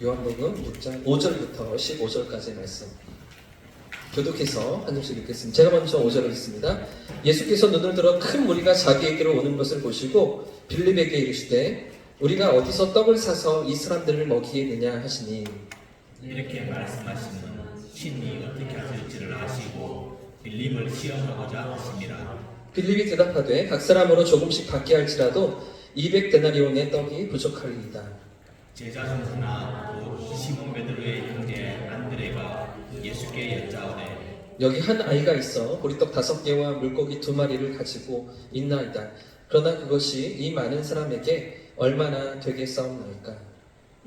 요한복음 6장 5절부터 15절까지의 말씀 교독해서 한 절씩 읽겠습니다. 제가 먼저 5절을 읽습니다. 예수께서 눈을 들어 큰 무리가 자기에게로 오는 것을 보시고 빌립에게 이르시되 우리가 어디서 떡을 사서 이 사람들을 먹이겠느냐 하시니 이렇게 말씀하시는 신이 어떻게 하실지를 아시고 빌림을 시험하고자 하심이라 빌립이 대답하되 각 사람으로 조금씩 받게 할지라도 200데나리온의 떡이 부족하리이다. 제자 중 하나 곧 시몬 베드로의 형제 안드레가 예수께 여짜오되 여기 한 아이가 있어 보리떡 다섯 개와 물고기 두 마리를 가지고 있나이다. 그러나 그것이 이 많은 사람에게 얼마나 되겠사옵나이까?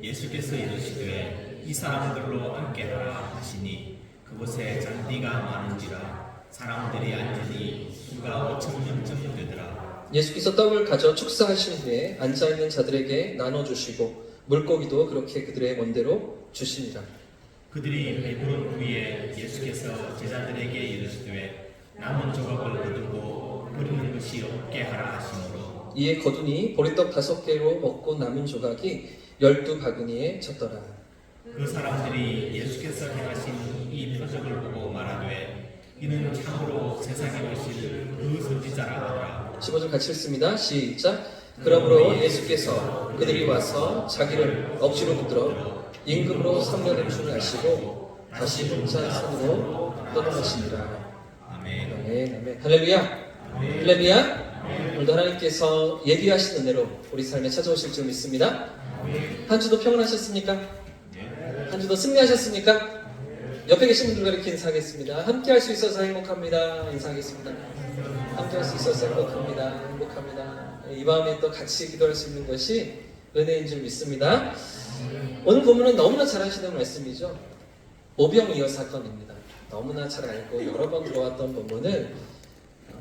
예수께서 이르시되 이 사람들로 함께하라 하시니 그곳에 잔디가 많은지라 사람들이 앉으니 수가 오천 명쯤 되더라 예수께서 떡을 가져 축사하신 후에 앉아 있는 자들에게 나눠 주시고 물고기도 그렇게 그들의 원대로 주시니라. 그들이 배부른 후에 예수께서 제자들에게 이르시되 남은 조각을 거두고 버리는 것이 없게 하라 하시므로 이에 거두니 보리떡 다섯 개로 먹고 남은 조각이 열두 바구니에 쳤더라. 그 사람들이 예수께서 행하신 이 표적을 보고 말하되 이는 참으로 세상에 오실 그 선지자라 하더라 15절 같이 읽습니다. 시작. 그러므로 예수께서 그들이 와서 자기를 억지로 붙들어 임금으로 삼려는 줄 아시고 다시 혼자 산으로 떠나가시니라. 아멘 아멘, 아멘. 할렐루야. 할렐루야. 오늘도 하나님께서 예비하신 은혜로 우리 삶에 찾아오실 줄 믿습니다. 한 주도 평안하셨습니까? 한 주도 승리하셨습니까? 옆에 계신 분들과 이렇게 인사하겠습니다. 함께 할 수 있어서 행복합니다. 인사하겠습니다. 함께 할 수 있어서 행복합니다. 행복합니다. 이 마음에 또 같이 기도할 수 있는 것이 은혜인 줄 믿습니다. 오늘 본문은 너무나 잘 아시는 말씀이죠. 오병이어 사건입니다. 너무나 잘 알고 여러 번 들어왔던 본문을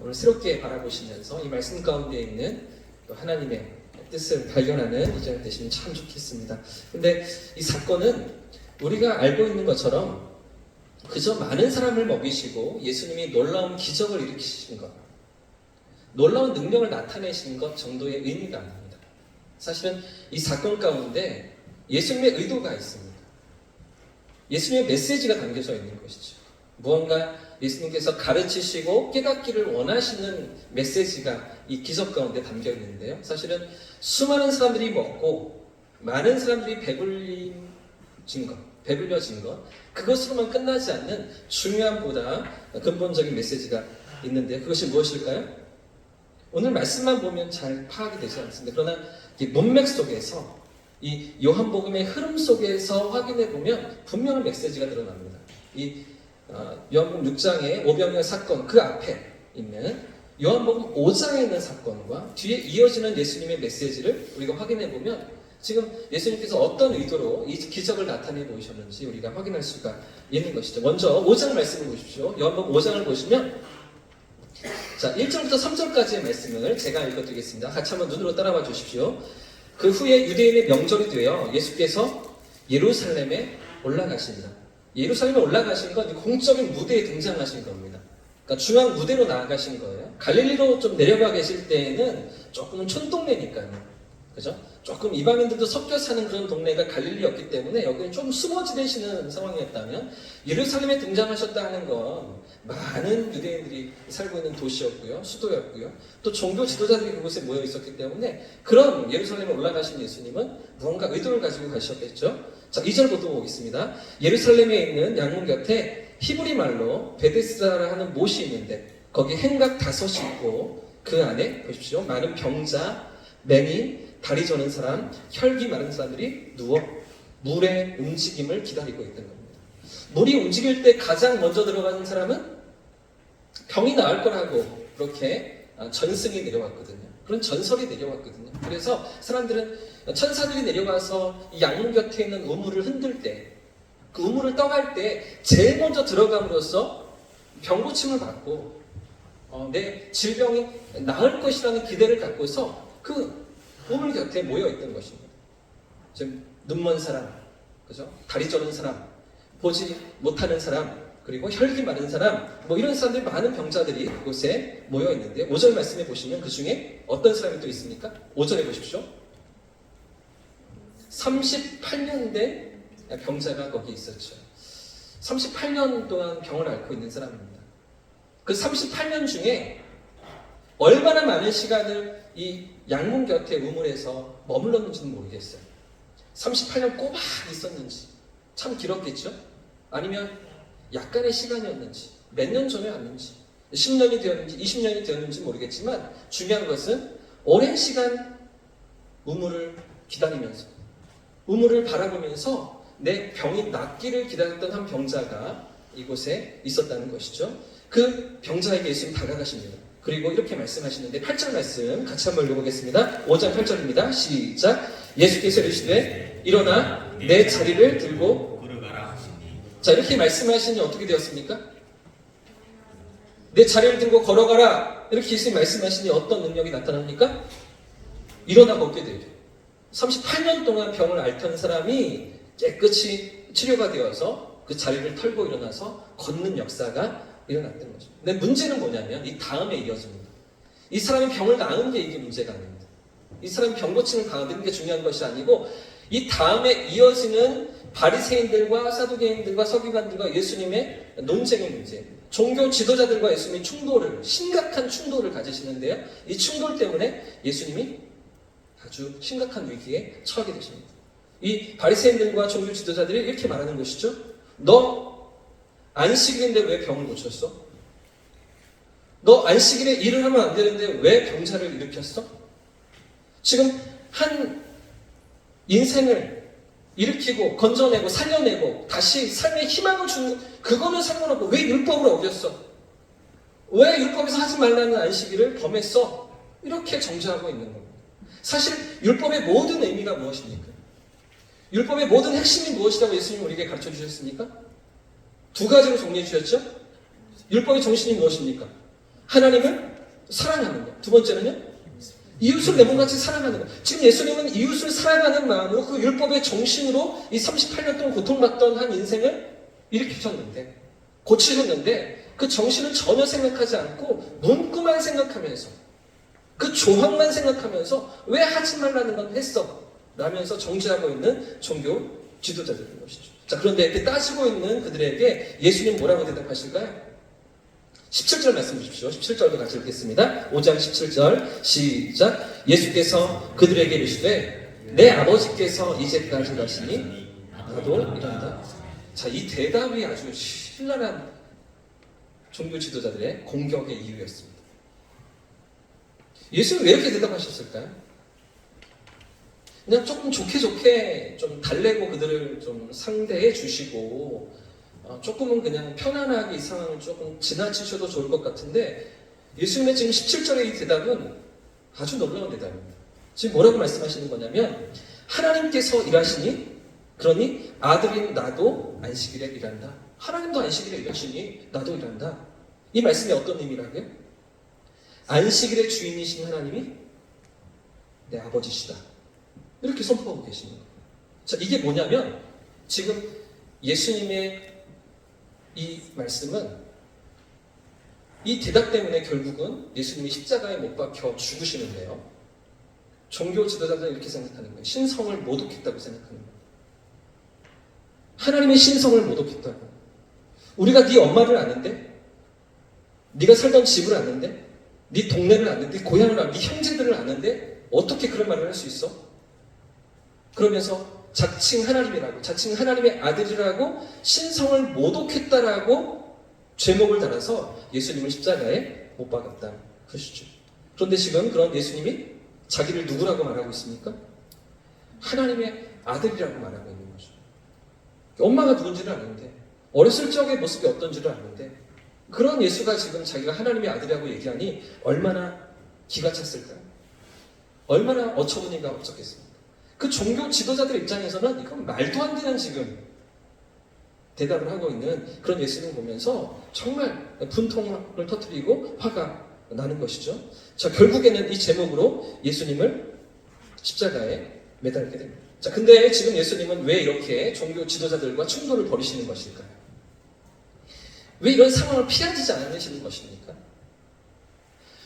오늘 새롭게 바라보시면서 이 말씀 가운데 있는 또 하나님의 뜻을 발견하는 이전 되시면 참 좋겠습니다. 근데 이 사건은 우리가 알고 있는 것처럼 그저 많은 사람을 먹이시고 예수님이 놀라운 기적을 일으키신 것, 놀라운 능력을 나타내신 것 정도의 의미가 아닙니다. 사실은 이 사건 가운데 예수님의 의도가 있습니다. 예수님의 메시지가 담겨져 있는 것이죠. 무언가 예수님께서 가르치시고 깨닫기를 원하시는 메시지가 이 기적 가운데 담겨 있는데요. 사실은 수많은 사람들이 먹고 많은 사람들이 배불린 것, 배불려진 것, 그것으로만 끝나지 않는 중요한보다 근본적인 메시지가 있는데 그것이 무엇일까요? 오늘 말씀만 보면 잘 파악이 되지 않습니다. 그러나 이 문맥 속에서 이 요한복음의 흐름 속에서 확인해 보면 분명한 메시지가 드러납니다. 이 어, 요한복음 6장의 오병이어 사건 그 앞에 있는 요한복음 5장에 있는 사건과 뒤에 이어지는 예수님의 메시지를 우리가 확인해 보면 지금 예수님께서 어떤 의도로 이 기적을 나타내 보이셨는지 우리가 확인할 수가 있는 것이죠. 먼저 5장 말씀을 보십시오. 요한복음 5장을 보시면 자 1절부터 3절까지의 말씀을 제가 읽어드리겠습니다. 같이 한번 눈으로 따라와 주십시오. 그 후에 유대인의 명절이 되어 예수께서 예루살렘에 올라가십니다. 예루살렘에 올라가신 건 공적인 무대에 등장하신 겁니다. 그러니까 중앙 무대로 나아가신 거예요. 갈릴리로 좀 내려가 계실 때에는 조금은 촌동네니까요. 그죠? 조금 이방인들도 섞여 사는 그런 동네가 갈릴리였기 때문에 여기는 좀 숨어 지내시는 상황이었다면 예루살렘에 등장하셨다 하는 건 많은 유대인들이 살고 있는 도시였고요. 수도였고요. 또 종교 지도자들이 그곳에 모여 있었기 때문에 그런 예루살렘에 올라가신 예수님은 무언가 의도를 가지고 가셨겠죠. 자, 2절 보겠습니다. 예루살렘에 있는 양문 곁에 히브리 말로 베데스다라 하는 못이 있는데 거기 행각 다섯이 있고 그 안에 보십시오. 많은 병자, 맹인, 다리 저는 사람, 혈기 많은 사람들이 누워 물의 움직임을 기다리고 있던 겁니다. 물이 움직일 때 가장 먼저 들어가는 사람은 병이 나을 거라고 그렇게 전승이 내려왔거든요. 그런 전설이 내려왔거든요. 그래서 사람들은 천사들이 내려가서 이 양문 곁에 있는 우물을 흔들 때, 그 우물을 떠갈 때 제일 먼저 들어감으로써 병 고침을 받고 어, 내 질병이 나을 것이라는 기대를 갖고서 그 우물 곁에 모여 있던 것입니다. 지금 눈먼 사람, 그죠? 다리 저는 사람, 보지 못하는 사람, 그리고 혈기 많은 사람, 뭐 이런 사람들 많은 병자들이 그곳에 모여 있는데 5절 말씀해 보시면 그 중에 어떤 사람이 또 있습니까? 5절에 보십시오. 38년 된 병자가 거기 있었죠. 38년 동안 병을 앓고 있는 사람입니다. 그 38년 중에 얼마나 많은 시간을 이 양문 곁에 우물에서 머물렀는지는 모르겠어요. 38년 꼬박 있었는지 참 길었겠죠? 아니면 약간의 시간이었는지 몇 년 전에 왔는지 10년이 되었는지 20년이 되었는지 모르겠지만 중요한 것은 오랜 시간 우물을 기다리면서 우물을 바라보면서 내 병이 낫기를 기다렸던 한 병자가 이곳에 있었다는 것이죠. 그 병자에게 예수님 다가가십니다. 그리고 이렇게 말씀하시는데 8절 말씀 같이 한번 읽어보겠습니다. 5장 8절입니다. 시작. 예수께서 이르시되 일어나 내 자리를 들고 걸어가라 자 이렇게 말씀하시니 어떻게 되었습니까? 내 자리를 들고 걸어가라 이렇게 예수님 말씀하시니 어떤 능력이 나타납니까? 일어나 걷게 되죠. 38년 동안 병을 앓던 사람이 깨끗이 치료가 되어서 그 자리를 털고 일어나서 걷는 역사가 일어났던 거죠. 근데 문제는 뭐냐면 이 다음에 이어집니다. 이 사람이 병을 나은 게 이게 문제가 아닙니다. 이 사람이 병 고치는 가운데 게 중요한 것이 아니고 이 다음에 이어지는 바리새인들과 사두개인들과 서기관들과 예수님의 논쟁의 문제, 종교 지도자들과 예수님이 충돌을 심각한 충돌을 가지시는데요. 이 충돌 때문에 예수님이 아주 심각한 위기에 처하게 되십니다. 이 바리새인들과 종교 지도자들이 이렇게 말하는 것이죠. 너 안식일인데 왜 병을 고쳤어? 너 안식일에 일을 하면 안 되는데 왜 병자를 일으켰어? 지금 한 인생을 일으키고 건져내고 살려내고 다시 삶의 희망을 주는 그거는 상관없고 왜 율법을 어겼어? 왜 율법에서 하지 말라는 안식일을 범했어? 이렇게 정죄하고 있는 겁니다. 사실 율법의 모든 의미가 무엇입니까? 율법의 모든 핵심이 무엇이라고 예수님이 우리에게 가르쳐 주셨습니까? 두 가지로 정리해 주셨죠? 율법의 정신이 무엇입니까? 하나님을 사랑하는 것. 두 번째는요? 이웃을 내 몸같이 사랑하는 것. 지금 예수님은 이웃을 사랑하는 마음으로 그 율법의 정신으로 이 38년 동안 고통받던 한 인생을 일으키셨는데, 고치셨는데, 그 정신을 전혀 생각하지 않고 문구만 생각하면서 그 조항만 생각하면서 왜 하지 말라는 건 했어? 라면서 정죄하고 있는 종교 지도자들인 것이죠. 자, 그런데 이렇게 따지고 있는 그들에게 예수님 뭐라고 대답하실까요? 17절 말씀 주십시오. 17절도 같이 읽겠습니다. 5장 17절 시작. 예수께서 그들에게 이르시되 내 아버지께서 이제까지 가시니 나도 이란다. 자, 이 대답이 아주 신랄한 종교 지도자들의 공격의 이유였습니다. 예수는 왜 이렇게 대답하셨을까요? 그냥 조금 좋게 좋게 좀 달래고 그들을 좀 상대해 주시고 어, 조금은 그냥 편안하게 이 상황을 조금 지나치셔도 좋을 것 같은데 예수님의 지금 17절의 이 대답은 아주 놀라운 대답입니다. 지금 뭐라고 말씀하시는 거냐면 하나님께서 일하시니 그러니 아들인 나도 안식일에 일한다. 하나님도 안식일에 일하시니 나도 일한다. 이 말씀이 어떤 의미라고요? 안식일의 주인이신 하나님이 내 아버지시다. 이렇게 선포하고 계시는 거예요. 자, 이게 뭐냐면 지금 예수님의 이 말씀은 이 대답 때문에 결국은 예수님이 십자가에 못 박혀 죽으시는데요. 종교 지도자들은 이렇게 생각하는 거예요. 신성을 모독했다고 생각하는 거예요. 하나님의 신성을 모독했다고. 우리가 네 엄마를 아는데, 네가 살던 집을 아는데, 네 동네를 아는데, 고향을 아는데, 네 형제들을 아는데 어떻게 그런 말을 할 수 있어? 그러면서 자칭 하나님이라고, 자칭 하나님의 아들이라고 신성을 모독했다라고 죄목을 달아서 예수님을 십자가에 못 박았다. 그러시죠. 그런데 지금 그런 예수님이 자기를 누구라고 말하고 있습니까? 하나님의 아들이라고 말하고 있는 거죠. 엄마가 누군지를 아는데, 어렸을 적의 모습이 어떤지를 아는데, 그런 예수가 지금 자기가 하나님의 아들이라고 얘기하니 얼마나 기가 찼을까요? 얼마나 어처구니가 없었겠습니까? 그 종교 지도자들 입장에서는 이건 말도 안 되는 지금 대답을 하고 있는 그런 예수님 보면서 정말 분통을 터뜨리고 화가 나는 것이죠. 자, 결국에는 이 제목으로 예수님을 십자가에 매달게 됩니다. 자, 근데 지금 예수님은 왜 이렇게 종교 지도자들과 충돌을 벌이시는 것일까요? 왜 이런 상황을 피하지 않으시는 것입니까?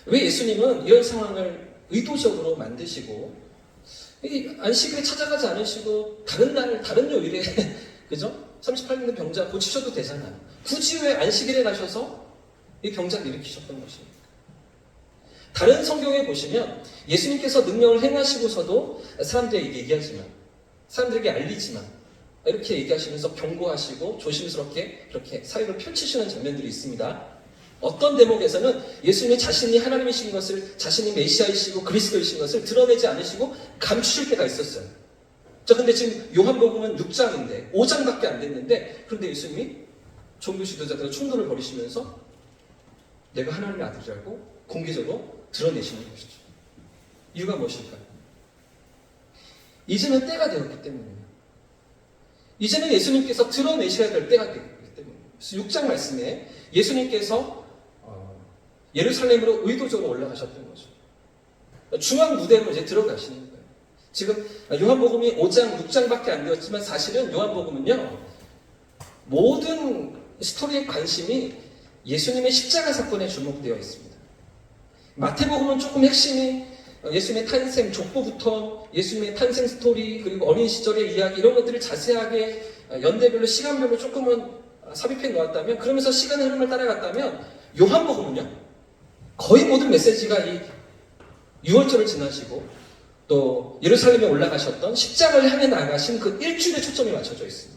왜 예수님은 이런 상황을 의도적으로 만드시고 이 안식일에 찾아가지 않으시고 다른 날 다른 요일에 그죠? 38년 병자 고치셔도 되잖아요. 굳이 왜 안식일에 가셔서 이 병자를 일으키셨던 것입니까? 다른 성경에 보시면 예수님께서 능력을 행하시고서도 사람들에게 얘기하지만 사람들에게 알리지만 이렇게 얘기하시면서 경고하시고 조심스럽게 그렇게 사역을 펼치시는 장면들이 있습니다. 어떤 대목에서는 예수님이 자신이 하나님이신 것을 자신이 메시아이시고 그리스도이신 것을 드러내지 않으시고 감추실 때가 있었어요. 자, 근데 지금 요한복음은 6장인데 5장밖에 안 됐는데 그런데 예수님이 종교 지도자들과 충돌을 벌이시면서 내가 하나님의 아들이라고 공개적으로 드러내시는 것이죠. 이유가 무엇일까요? 이제는 때가 되었기 때문이에요. 이제는 예수님께서 드러내셔야 될 때가 되기 때문이에요. 그래서 6장 말씀에 예수님께서 어, 예루살렘으로 의도적으로 올라가셨던 거죠. 중앙 무대로 이제 들어가시는 거예요. 지금 요한복음이 5장, 6장밖에 안 되었지만 사실은 요한복음은요, 모든 스토리의 관심이 예수님의 십자가 사건에 주목되어 있습니다. 마태복음은 조금 핵심이 예수님의 탄생 족보부터 예수님의 탄생 스토리 그리고 어린 시절의 이야기 이런 것들을 자세하게 연대별로 시간별로 조금은 삽입해 놓았다면 그러면서 시간의 흐름을 따라갔다면 요한복음은요 거의 모든 메시지가 이 6월절을 지나시고 또 예루살렘에 올라가셨던 십자가를 향해 나가신 그 일주일에 초점이 맞춰져 있습니다.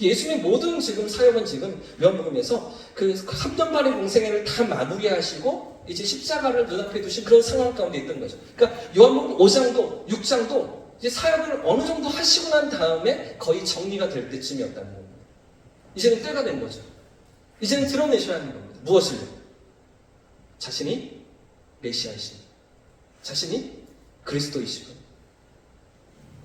예수님의 모든 지금 사역은 지금 요한복음에서 그 3년 반의 공생애를 다 마무리하시고 이제 십자가를 눈앞에 두신 그런 상황 가운데 있던 거죠. 그러니까 요한복음 5장도 6장도 이제 사역을 어느 정도 하시고 난 다음에 거의 정리가 될 때쯤이었다는 겁니다. 이제는 때가 된 거죠. 이제는 드러내셔야 하는 겁니다. 무엇을요? 자신이 메시아이신, 자신이 그리스도이시고,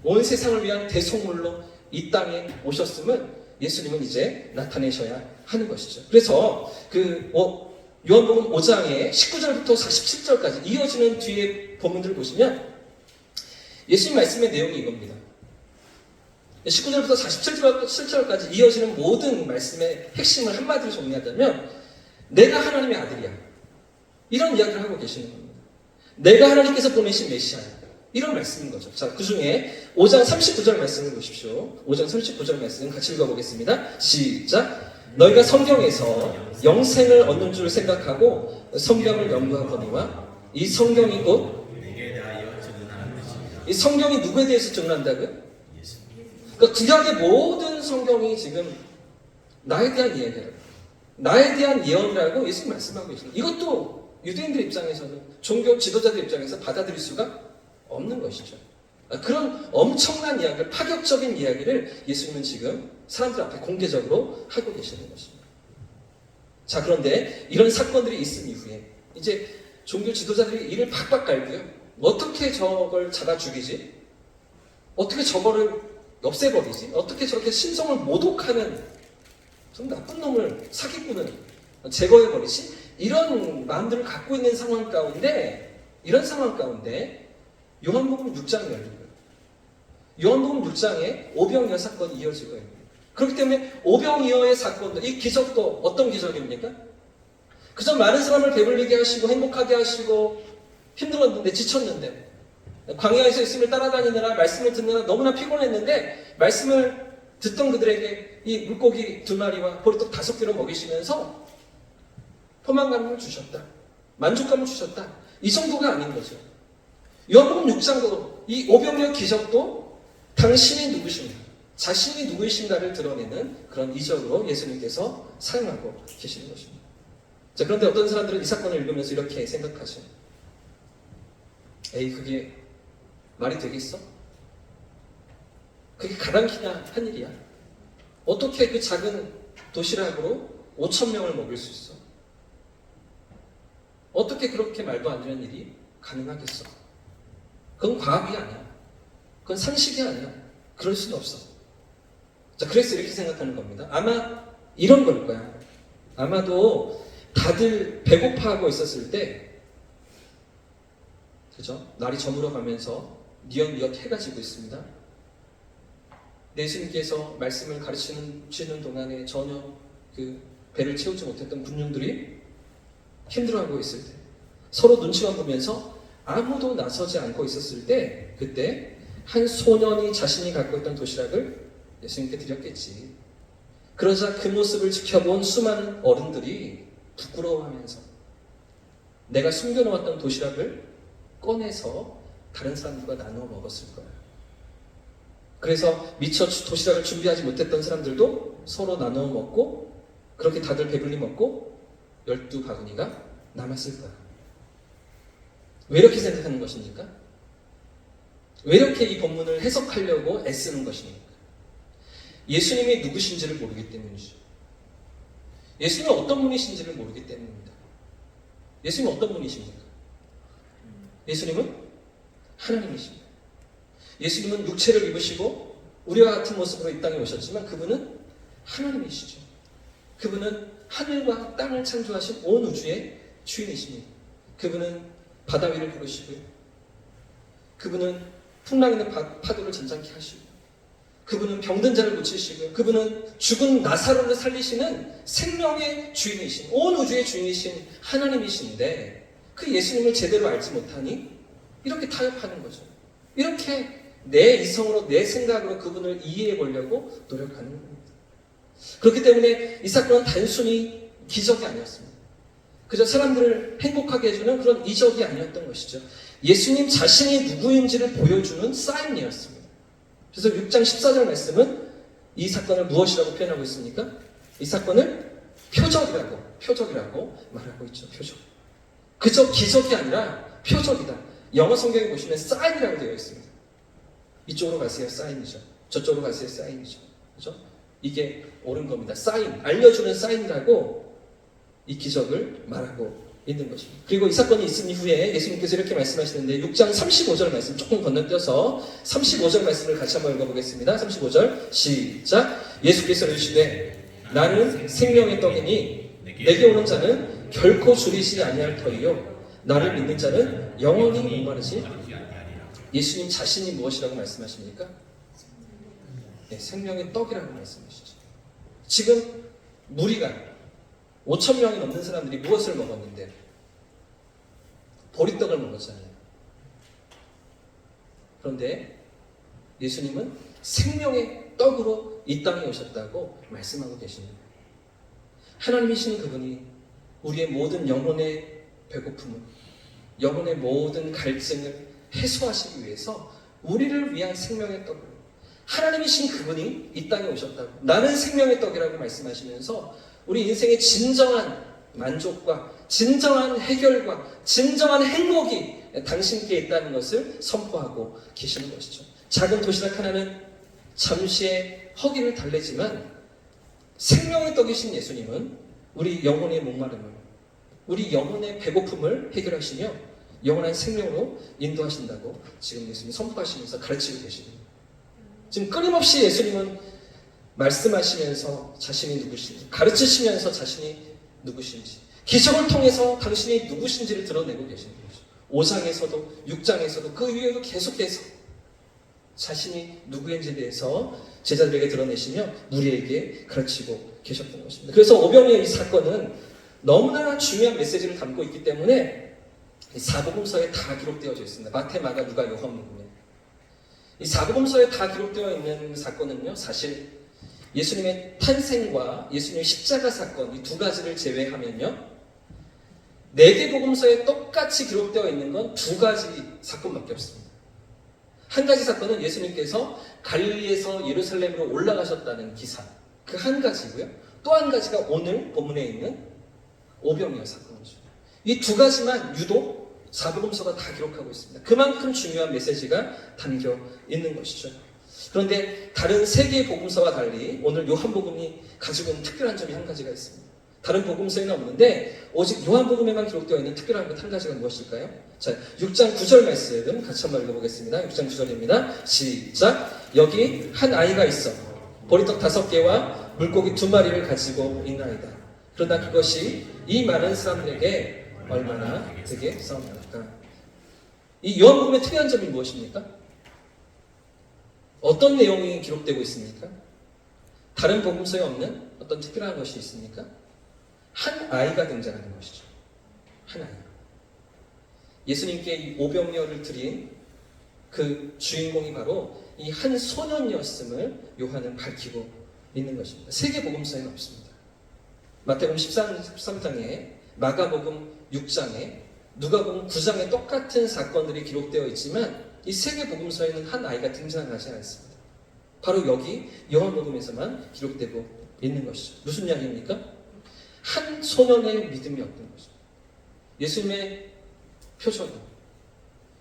온 세상을 위한 대속물로 이 땅에 오셨음을 예수님은 이제 나타내셔야 하는 것이죠. 그래서 그 어, 요한복음 5장의 19절부터 47절까지 이어지는 뒤에 본문들을 보시면 예수님 말씀의 내용이 이겁니다. 19절부터 47절까지 이어지는 모든 말씀의 핵심을 한마디로 정리하자면 내가 하나님의 아들이야. 이런 이야기를 하고 계시는 겁니다. 내가 하나님께서 보내신 메시아야. 이런 말씀인 거죠. 자, 그 중에 5장 39절 말씀을 보십시오. 5장 39절 말씀 같이 읽어보겠습니다. 시작. 너희가 성경에서 영생을 얻는 줄 생각하고 성경을 연구하거니와 이 성경이 곧 이. 성경이 누구에 대해서 증언한다고요? 그러니까 구약의 모든 성경이 지금 나에 대한 이야기라고 나에 대한 예언이라고 예수님 말씀하고 계십니다. 이것도 유대인들 입장에서는 종교 지도자들 입장에서 받아들일 수가 없는 것이죠. 아, 그런 엄청난 이야기를 파격적인 이야기를 예수님은 지금 사람들 앞에 공개적으로 하고 계시는 것입니다. 자 그런데 이런 사건들이 있은 이후에 이제 종교 지도자들이 이를 박박 갈고요. 어떻게 저걸 잡아 죽이지? 어떻게 저거를 없애버리지? 어떻게 저렇게 신성을 모독하는 좀 나쁜 놈을 사기꾼을 제거해버리지? 이런 마음들을 갖고 있는 상황 가운데 이런 상황 가운데 요한복음 6장이 열린 거예요. 요한복음 6장에 오병이어 사건이 있는 거예요. 그렇기 때문에 오병이어의 사건도 이 기적도 어떤 기적입니까? 그저 많은 사람을 배불리게 하시고 행복하게 하시고 힘들었는데 지쳤는데 광야에서 있음을 따라다니느라 말씀을 듣느라 너무나 피곤했는데 말씀을 듣던 그들에게 이 물고기 두 마리와 보리떡 다섯 개로 먹이시면서 포만감을 주셨다. 만족감을 주셨다. 이 정도가 아닌 거죠. 요한복음 6장도 이 오병이어 기적도 당신이 누구신가, 자신이 누구이신가를 드러내는 그런 이적으로 예수님께서 사용하고 계시는 것입니다. 자, 그런데 어떤 사람들은 이 사건을 읽으면서 이렇게 생각하죠. 에이, 그게 말이 되겠어? 그게 가당키나 한 일이야. 어떻게 그 작은 도시락으로 5천 명을 먹일 수 있어? 어떻게 그렇게 말도 안 되는 일이 가능하겠어? 그건 과학이 아니야. 그건 상식이 아니야. 그럴 수는 없어. 자, 그래서 이렇게 생각하는 겁니다. 아마 이런 걸 거야. 아마도 다들 배고파하고 있었을 때, 그죠? 날이 저물어 가면서 니엇니엇 해가 지고 있습니다. 예수님께서 말씀을 가르치는 치는 동안에 전혀 그 배를 채우지 못했던 군중들이 힘들어하고 있을 때, 서로 눈치만 보면서 아무도 나서지 않고 있었을 때, 그때 한 소년이 자신이 갖고 있던 도시락을 예수님께 드렸겠지. 그러자 그 모습을 지켜본 수많은 어른들이 부끄러워하면서 내가 숨겨놓았던 도시락을 꺼내서 다른 사람들과 나누어 먹었을 거야. 그래서 미처 도시락을 준비하지 못했던 사람들도 서로 나누어 먹고 그렇게 다들 배불리 먹고 열두 바구니가 남았을 거야. 왜 이렇게 생각하는 것입니까? 왜 이렇게 이 본문을 해석하려고 애쓰는 것입니까? 예수님이 누구신지를 모르기 때문이죠. 예수님이 어떤 분이신지를 모르기 때문입니다. 예수님은 어떤 분이십니까? 예수님은 하나님이십니다. 예수님은 육체를 입으시고 우리와 같은 모습으로 이 땅에 오셨지만 그분은 하나님이시죠. 그분은 하늘과 땅을 창조하신 온 우주의 주인이십니다. 그분은 바다 위를 부르시고요. 그분은 풍랑 있는 바- 파도를 잠잠케 하시고 그분은 병든 자를 고치시고요. 그분은 죽은 나사로를 살리시는 생명의 주인이신 온 우주의 주인이신 하나님이신데 그 예수님을 제대로 알지 못하니 이렇게 타협하는 거죠. 이렇게 내 이성으로 내 생각으로 그분을 이해해 보려고 노력하는 겁니다. 그렇기 때문에 이 사건은 단순히 기적이 아니었습니다. 그저 사람들을 행복하게 해주는 그런 이적이 아니었던 것이죠. 예수님 자신이 누구인지를 보여주는 사인이었습니다. 그래서 6장 14절 말씀은 이 사건을 무엇이라고 표현하고 있습니까? 이 사건을 표적이라고, 표적이라고 말하고 있죠. 표적. 그저 기적이 아니라 표적이다. 영어 성경에 보시면 사인이라고 되어 있습니다. 이쪽으로 가세요. 사인이죠. 저쪽으로 가세요. 사인이죠. 그죠? 이게 옳은 겁니다. 사인, 알려주는 사인이라고 이 기적을 말하고 있는 것입니다. 그리고 이 사건이 있은 이후에 예수님께서 이렇게 말씀하시는데 6장 35절 말씀 조금 건너뛰어서 35절 말씀을 같이 한번 읽어보겠습니다. 35절 시작 예수께서 이르시되 나는 생명의 떡이니 내게 오는 자는 결코 줄이지 아니할 터이요 나를 믿는 자는 영원히 목마르지 예수님 자신이 무엇이라고 말씀하십니까? 네, 생명의 떡이라고 말씀하시죠. 지금 무리가 5천 명이 넘는 사람들이 무엇을 먹었는데 보리떡을 먹었잖아요. 그런데 예수님은 생명의 떡으로 이 땅에 오셨다고 말씀하고 계십니다. 하나님이신 그분이 우리의 모든 영혼의 배고픔을, 영혼의 모든 갈증을 해소하시기 위해서 우리를 위한 생명의 떡을 하나님이신 그분이 이 땅에 오셨다고 나는 생명의 떡이라고 말씀하시면서 우리 인생의 진정한 만족과 진정한 해결과 진정한 행복이 당신께 있다는 것을 선포하고 계시는 것이죠. 작은 도시락 하나는 잠시의 허기를 달래지만 생명의 떡이신 예수님은 우리 영혼의 목마름을, 우리 영혼의 배고픔을 해결하시며 영원한 생명으로 인도하신다고 지금 예수님이 선포하시면서 가르치고 계십니다. 지금 끊임없이 예수님은 말씀하시면서 자신이 누구신지, 가르치시면서 자신이 누구신지, 기적을 통해서 당신이 누구신지를 드러내고 계시는 거죠. 5장에서도 6장에서도 그 위에도 계속해서 자신이 누구인지에 대해서 제자들에게 드러내시며 무리에게 가르치고 계셨던 것입니다. 그래서 오병이의 이 사건은 너무나 중요한 메시지를 담고 있기 때문에 이 사복음서에 다 기록되어져 있습니다. 마태, 마가, 누가, 요한복음에. 이 사복음서에 다 기록되어 있는 사건은요, 사실 예수님의 탄생과 예수님의 십자가 사건 이 두 가지를 제외하면요, 네개 복음서에 똑같이 기록되어 있는 건 두 가지 사건밖에 없습니다. 한 가지 사건은 예수님께서 갈릴리에서 예루살렘으로 올라가셨다는 기사, 그 한 가지고요. 또 한 가지가 오늘 본문에 있는 오병이어 사건이죠. 이 두 가지만 유독 사복음서가 다 기록하고 있습니다. 그만큼 중요한 메시지가 담겨 있는 것이죠. 그런데 다른 세 개의 복음서와 달리 오늘 요한복음이 가지고 있는 특별한 점이 한 가지가 있습니다. 다른 복음서에는 없는데 오직 요한복음에만 기록되어 있는 특별한 것 한 가지가 무엇일까요? 자, 6장 9절 말씀 같이 한번 읽어보겠습니다. 6장 9절입니다. 시작. 여기 한 아이가 있어 보리떡 다섯 개와 물고기 두 마리를 가지고 있나이다. 그러나 그것이 이 많은 사람들에게 얼마나 되게 싸움할까? 이 요한복음의 특이한 점이 무엇입니까? 어떤 내용이 기록되고 있습니까? 다른 복음서에 없는 어떤 특별한 것이 있습니까? 한 아이가 등장하는 것이죠. 한 아이. 예수님께 이 오병이어를 드린 그 주인공이 바로 이 한 소년이었음을 요한은 밝히고 있는 것입니다. 세계 복음서에는 없습니다. 마태복음 13, 13장에 마가복음 6장에 누가복음 9장에 똑같은 사건들이 기록되어 있지만 이 세계 복음서에는 한 아이가 등장하지 않습니다. 바로 여기 요한복음에서만 기록되고 있는 것이죠. 무슨 이야기입니까? 한 소년의 믿음이었던 것이죠. 예수님의 표적이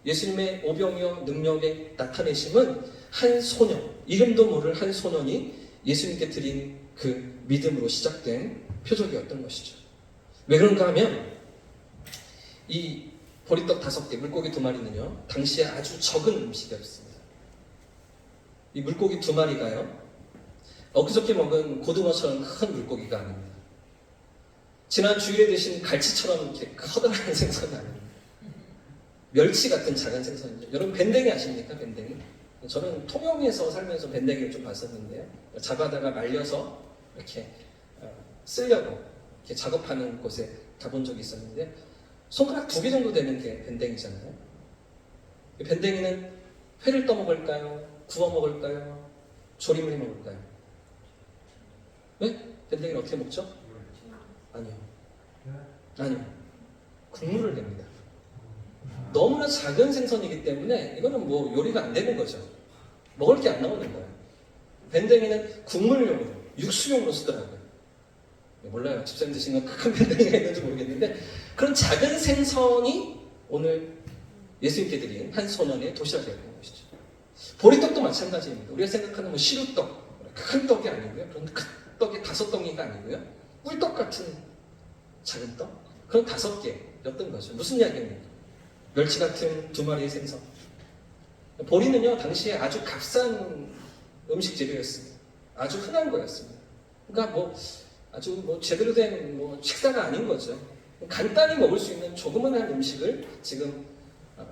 예수님의 오병이어 능력의 나타내심은 한 소년, 이름도 모를 한 소년이 예수님께 드린 그 믿음으로 시작된 표적이었던 것이죠. 왜 그런가 하면 이 보리떡 다섯 개, 물고기 두 마리는요, 당시에 아주 적은 음식이었습니다. 이 물고기 두 마리가요, 엊그저께 먹은 고등어처럼 큰 물고기가 아닙니다. 지난 주일에 드신 갈치처럼 이렇게 커다란 생선이 아닙니다. 멸치 같은 작은 생선이죠. 여러분 밴댕이 아십니까? 밴댕이? 저는 통영에서 살면서 밴댕이를 좀 봤었는데요. 잡아다가 말려서 이렇게 어, 쓰려고 이렇게 작업하는 곳에 가본 적이 있었는데 손가락 두 개 정도 되는 게 밴댕이잖아요. 이 밴댕이는 회를 떠 먹을까요? 구워 먹을까요? 조림을 해 먹을까요? 네? 밴댕이는 어떻게 먹죠? 아니요. 아니요. 국물을 냅니다. 너무나 작은 생선이기 때문에 이거는 뭐 요리가 안 되는 거죠. 먹을 게 안 나오는 거예요. 밴댕이는 국물용으로, 육수용으로 쓰더라고요. 몰라요. 집사님 드신 건큰 밴댕이가 있는지 모르겠는데 그런 작은 생선이 오늘 예수님께 드린 한 소년의 도시락이었던 것이죠. 보리떡도 마찬가지입니다. 우리가 생각하는 뭐 시루떡, 큰 떡이 아니고요. 그런 큰 떡이 다섯 덩이가 아니고요. 꿀떡 같은 작은 떡? 그런 다섯 개였던 거죠. 무슨 이야기입니까? 멸치 같은 두 마리의 생선. 보리는요, 당시에 아주 값싼 음식 재료였습니다. 아주 흔한 거였습니다. 그러니까 뭐, 아주 뭐 제대로 된 뭐 식사가 아닌 거죠. 간단히 먹을 수 있는 조그만한 음식을 지금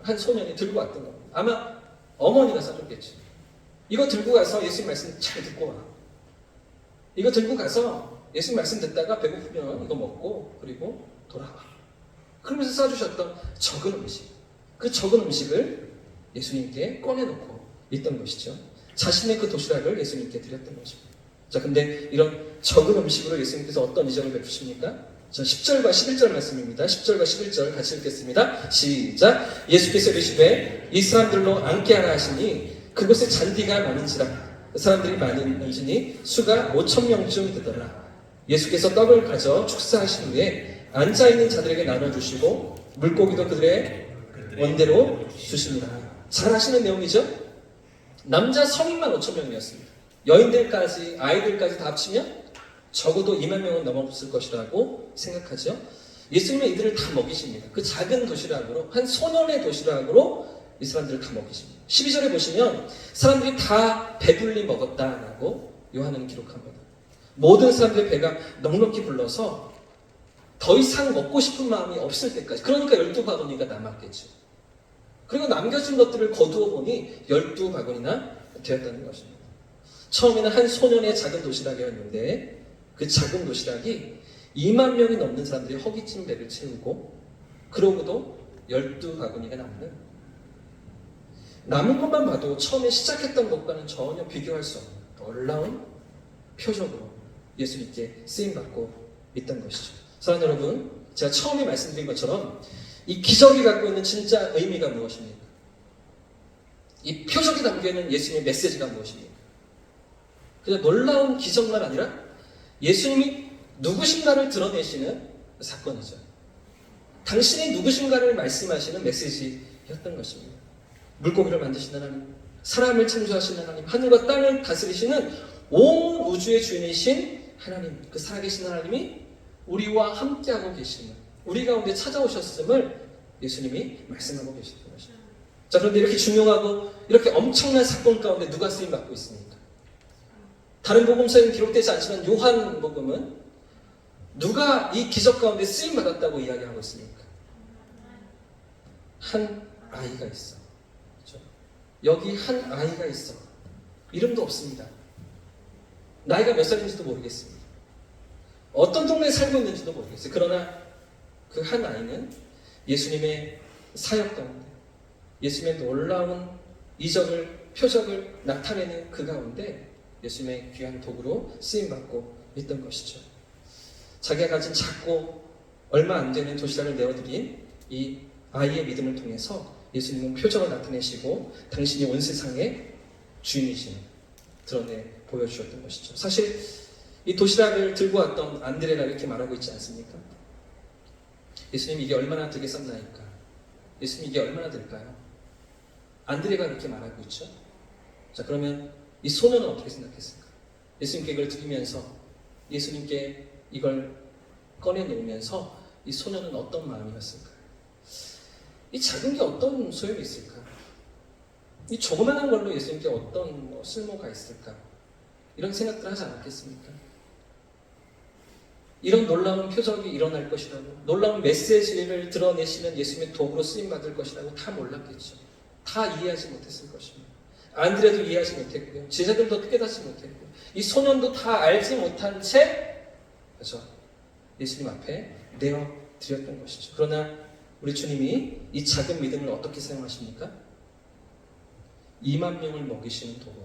한 소년이 들고 왔던 겁니다. 아마 어머니가 사줬겠죠. 이거 들고 가서 예수님 말씀 잘 듣고 와. 이거 들고 가서 예수님 말씀 듣다가 배고프면 이거 먹고 그리고 돌아와. 그러면서 싸주셨던 적은 음식. 그 적은 음식을 예수님께 꺼내놓고 있던 것이죠. 자신의 그 도시락을 예수님께 드렸던 것입니다. 자, 근데 이런 적은 음식으로 예수님께서 어떤 이적을 베푸십니까? 자, 10절과 11절 말씀입니다. 10절과 11절 같이 읽겠습니다. 시작. 예수께서 이르시되 이 사람들로 앉게 하라 하시니 그곳에 잔디가 많은지라 사람들이 많은지니 수가 5천 명쯤 되더라. 예수께서 떡을 가져 축사하신 후에 앉아 있는 자들에게 나눠 주시고 물고기도 그들의 원대로 주십니다. 잘 아시는 내용이죠? 남자 성인만 5천 명이었습니다. 여인들까지 아이들까지 다 합치면 적어도 2만 명은 넘었을 것이라고 생각하죠. 예수님은 이들을 다 먹이십니다. 그 작은 도시락으로 한 소년의 도시락으로 이 사람들을 다 먹이십니다. 12절에 보시면 사람들이 다 배불리 먹었다라고 요한은 기록합니다. 모든 사람들의 배가 넉넉히 불러서 더 이상 먹고 싶은 마음이 없을 때까지 그러니까 12바구니가 남았겠죠. 그리고 남겨진 것들을 거두어 보니 12바구니나 되었다는 것입니다. 처음에는 한 소년의 작은 도시락이었는데 그 작은 도시락이 2만 명이 넘는 사람들이 허기진 배를 채우고 그러고도 12바구니가 남는 남은 것만 봐도 처음에 시작했던 것과는 전혀 비교할 수 없는 놀라운 표적으로 예수님께 쓰임받고 있던 것이죠. 사랑하는 여러분, 제가 처음에 말씀드린 것처럼 이 기적이 갖고 있는 진짜 의미가 무엇입니까? 이 표적이 담겨있는 예수님의 메시지가 무엇입니까? 그냥 놀라운 기적만 아니라 예수님이 누구신가를 드러내시는 사건이죠. 당신이 누구신가를 말씀하시는 메시지였던 것입니다. 물고기를 만드신 하나님, 사람을 창조하신 하나님, 하늘과 땅을 다스리시는 온 우주의 주인이신 하나님, 그 살아계신 하나님이 우리와 함께하고 계시는, 우리 가운데 찾아오셨음을 예수님이 말씀하고 계시는 것입니다. 자, 그런데 이렇게 중요하고 이렇게 엄청난 사건 가운데 누가 쓰임 받고 있습니까? 다른 복음서에는 기록되지 않지만 요한 복음은 누가 이 기적 가운데 쓰임 받았다고 이야기하고 있습니까? 한 아이가 있어. 그렇죠? 여기 한 아이가 있어. 이름도 없습니다. 나이가 몇 살인지도 모르겠습니다. 어떤 동네에 살고 있는지도 모르겠어요. 그러나 그 한 아이는 예수님의 사역 가운데 예수님의 놀라운 이적을 표적을 나타내는 그 가운데 예수님의 귀한 도구로 쓰임받고 있던 것이죠. 자기가 가진 작고 얼마 안 되는 도시락을 내어드린 이 아이의 믿음을 통해서 예수님은 표적을 나타내시고 당신이 온 세상의 주인이심을 드러내 보여주셨던 것이죠. 사실 이 도시락을 들고 왔던 안드레가 이렇게 말하고 있지 않습니까? 예수님 이게 얼마나 되겠었나이까? 예수님 이게 얼마나 될까요? 안드레가 그렇게 말하고 있죠. 자 그러면 이 소년은 어떻게 생각했을까? 예수님께 이걸 드리면서 예수님께 이걸 꺼내놓으면서 이 소년은 어떤 마음이었을까? 이 작은 게 어떤 소용이 있을까? 이 조그만한 걸로 예수님께 어떤 뭐 쓸모가 있을까? 이런 생각들 하지 않았겠습니까? 이런 놀라운 표적이 일어날 것이라고, 놀라운 메시지를 드러내시는 예수님의 도구로 쓰임받을 것이라고 다 몰랐겠죠. 다 이해하지 못했을 것입니다. 안드레도 이해하지 못했고요. 제자들도 깨닫지 못했고, 이 소년도 다 알지 못한 채, 그죠? 예수님 앞에 내어 드렸던 것이죠. 그러나 우리 주님이 이 작은 믿음을 어떻게 사용하십니까? 2만 명을 먹이시는 도구.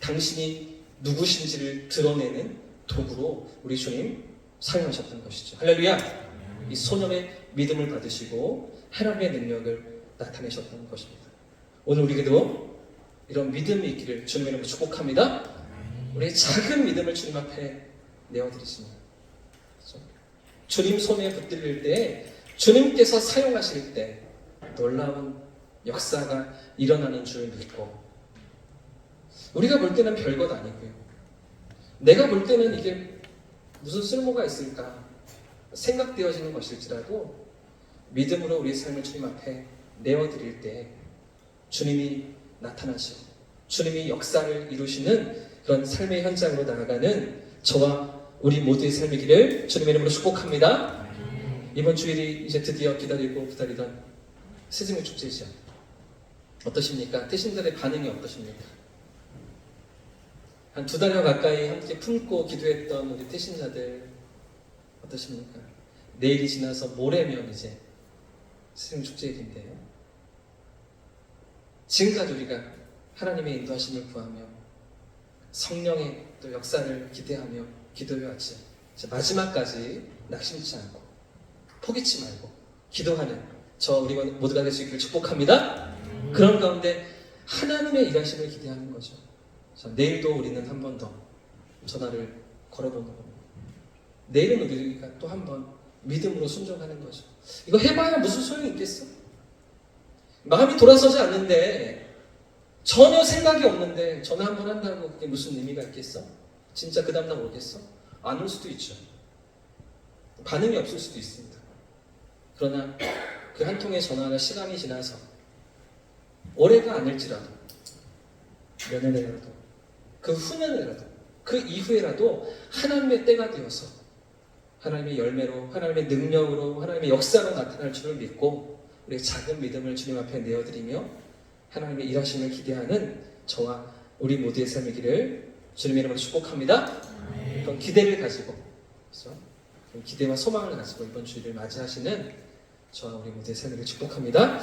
당신이 누구신지를 드러내는 도구로 우리 주님 사용하셨던 것이죠. 할렐루야! 이 소년의 믿음을 받으시고 하나님의 능력을 나타내셨던 것입니다. 오늘 우리에게도 이런 믿음이 있기를 주님의 이름으로 축복합니다. 우리의 작은 믿음을 주님 앞에 내어드리십니다. 그렇죠? 주님 손에 붙들릴 때 주님께서 사용하실 때 놀라운 역사가 일어나는 줄 믿고 우리가 볼 때는 별것 아니고요. 내가 볼 때는 이게 무슨 쓸모가 있을까 생각되어지는 것일지라도 믿음으로 우리의 삶을 주님 앞에 내어드릴 때 주님이 나타나시고 주님이 역사를 이루시는 그런 삶의 현장으로 나아가는 저와 우리 모두의 삶이기를 주님의 이름으로 축복합니다. 이번 주일이 이제 드디어 기다리고 기다리던 스승의 축제이죠. 어떠십니까? 태신들의 반응이 어떠십니까? 한 두 달여 가까이 함께 품고 기도했던 우리 태신자들 어떠십니까? 내일이 지나서 모레면 이제 스승 축제일인데요. 지금까지 우리가 하나님의 인도하심을 구하며 성령의 또 역사를 기대하며 기도해왔지. 자, 마지막까지 낙심치 않고 포기치 말고 기도하는 저 우리 모두가 될 수 있기를 축복합니다. 그런 가운데 하나님의 일하심을 기대하는 거죠. 자, 내일도 우리는 한 번 더 전화를 걸어보는 겁니다. 내일은 우리가 또 한 번 믿음으로 순종하는 거죠. 이거 해봐야 무슨 소용이 있겠어? 마음이 돌아서지 않는데 전혀 생각이 없는데 전화 한 번 한다고 그게 무슨 의미가 있겠어? 진짜 그 다음날 오겠어? 안 올 수도 있죠. 반응이 없을 수도 있습니다. 그러나 그 한 통의 전화가 시간이 지나서 올해가 아닐지라도 몇 년이라도 그 후년이라도 그 이후에라도 하나님의 때가 되어서 하나님의 열매로 하나님의 능력으로 하나님의 역사로 나타날 줄을 믿고 우리의 작은 믿음을 주님 앞에 내어드리며 하나님의 일하심을 기대하는 저와 우리 모두의 삶이기를 주님의 이름으로 축복합니다. 그런 기대를 가지고 그런 기대와 소망을 가지고 이번 주일을 맞이하시는 저와 우리 모두의 삶을 축복합니다.